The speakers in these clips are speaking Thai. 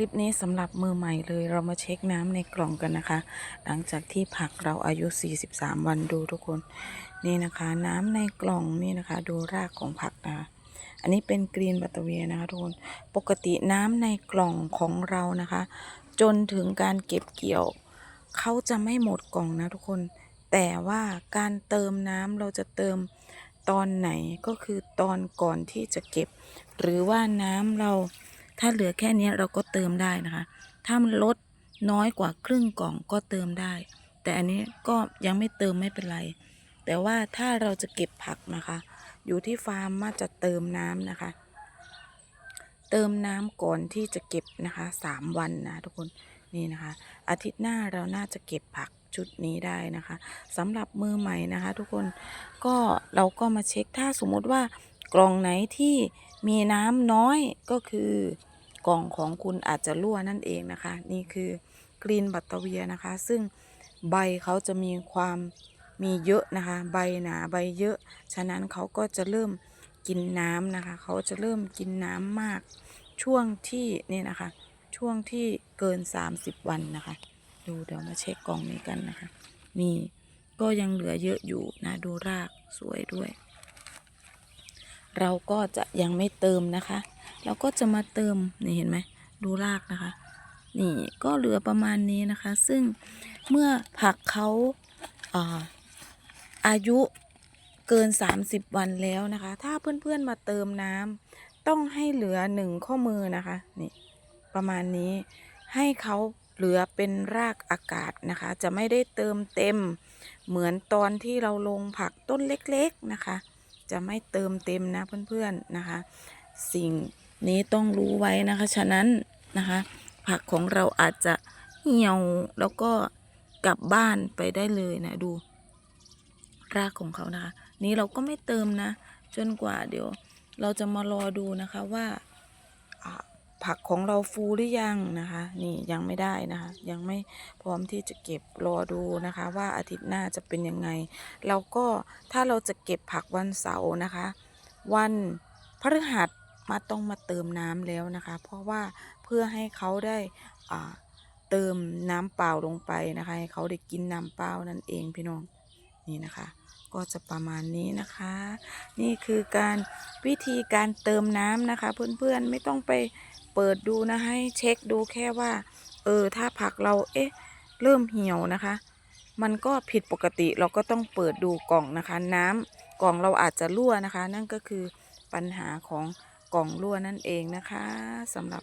คลิปนี้สำหรับมือใหม่เลยเรามาเช็คน้ำในกล่องกันนะคะ หลังจากที่ผักเราอายุ 43 วันดูทุกคนนี่นะคะ น้ำในกล่องนี่นะคะ ดูรากของผักนะคะอันนี้เป็นกรีนบัตเตอร์เวียนะคะทุกคนปกติน้ำในกล่องของเรานะคะ จนถึงการเก็บเกี่ยวเขาจะไม่หมดกล่องนะทุกคน แต่ว่าการเติมน้ำเราจะเติมตอนไหนก็คือตอนก่อนที่จะเก็บ หรือว่าน้ำเรา ถ้าเหลือแค่นี้เราก็เติมได้นะคะ ถ้ามันลดน้อยกว่าครึ่งกล่องก็เติมได้ แต่อันนี้ก็ยังไม่เติมไม่เป็นไร แต่ว่าถ้าเราจะเก็บผักนะคะ อยู่ที่ฟาร์มว่าจะเติมน้ำนะคะ เติมน้ำก่อนที่จะเก็บนะคะสามวันนะทุกคนนี่นะคะ อาทิตย์หน้าเราน่าจะเก็บผักชุดนี้ได้นะคะสำหรับมือใหม่นะคะ ทุกคนก็เราก็มาเช็คถ้าสมมุติว่ากล่องไหนที่มีน้ำน้อยก็คือ กล่องของคุณอาจจะรั่วนั่นเองนะคะ นี่คือกรีนบัตเตอเวียนะคะ ซึ่งใบเขาจะมีความมีเยอะนะคะ ใบหนาใบเยอะ ฉะนั้นเขาก็จะเริ่มกินน้ำนะคะ เขาจะเริ่มกินน้ำมาก ช่วงที่นี่นะคะ ช่วงที่เกิน 30 วันนะคะ ดูเดี๋ยวมาเช็คกล่องนี้กันนะคะ นี่ก็ยังเหลือเยอะอยู่นะ ดูรากสวยด้วย เราก็จะยังไม่เติมนะคะ เราก็จะมาเติมนี่เห็นไหมดูรากนะคะ นี่ก็เหลือประมาณนี้นะคะ ซึ่งเมื่อผักเขาอ่าอายุเกิน 30 วันแล้วนะคะ ถ้าเพื่อนๆมาเติมน้ำต้องให้เหลือหนึ่งข้อมือนะคะนี่ประมาณนี้ให้เขาเหลือเป็นรากอากาศนะคะ จะไม่ได้เติมเต็ม เหมือนตอนที่เราลงผักต้นเล็กๆนะคะ จะไม่เติมเต็มนะเพื่อนๆนะคะ สิ่งนี้ต้องรู้ไว้นะคะ ฉะนั้นนะคะ ผักของเราอาจจะเหี่ยวแล้วก็กลับบ้านไปได้เลยนะดู รากของเขานะคะ นี้เราก็ไม่เติมนะ จนกว่าเดี๋ยว เราจะมารอดูนะคะว่าอ่า ผักของเราฟูหรือยังนะคะ นี่ยังไม่ได้นะคะ ยังไม่พร้อมที่จะเก็บรอดูนะคะ ว่าอาทิตย์หน้าจะเป็นยังไง เราก็ถ้าเราจะเก็บผักวันเสาร์นะคะ วันพฤหัสมาต้องมาเติมน้ำแล้วนะคะ เพราะว่าเพื่อให้เขาได้เติมน้ำเปล่าลงไปนะคะ ให้เขาได้กินน้ำเปล่านั่นเองพี่น้องนี่นะคะ ก็จะประมาณนี้นะคะ นี่คือการวิธีการเติมน้ำนะคะ เพื่อนๆไม่ต้องไป เปิดดูนะให้เช็คดูแค่ว่า เออ ถ้าผักเราเอ๊ะ เริ่มเหี่ยวนะคะ มันก็ผิดปกติเราก็ต้องเปิดดูกล่องนะคะ น้ำกล่องเราอาจจะรั่วนะคะ นั่นก็คือปัญหาของกล่องรั่วนั่นเองนะคะสำหรับ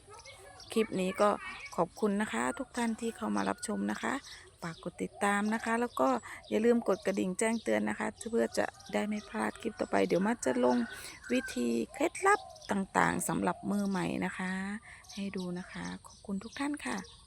คลิปนี้ก็ขอบคุณนะคะ ทุกท่านที่เข้ามารับชมนะคะ ฝากกดติดตามนะคะ แล้วก็อย่าลืมกดกระดิ่งแจ้งเตือนนะคะ เพื่อจะได้ไม่พลาดคลิปต่อไป เดี๋ยวมัดจะลงวิธีเคล็ดลับต่างๆสำหรับมือใหม่นะคะ ให้ดูนะคะ ขอบคุณทุกท่านค่ะ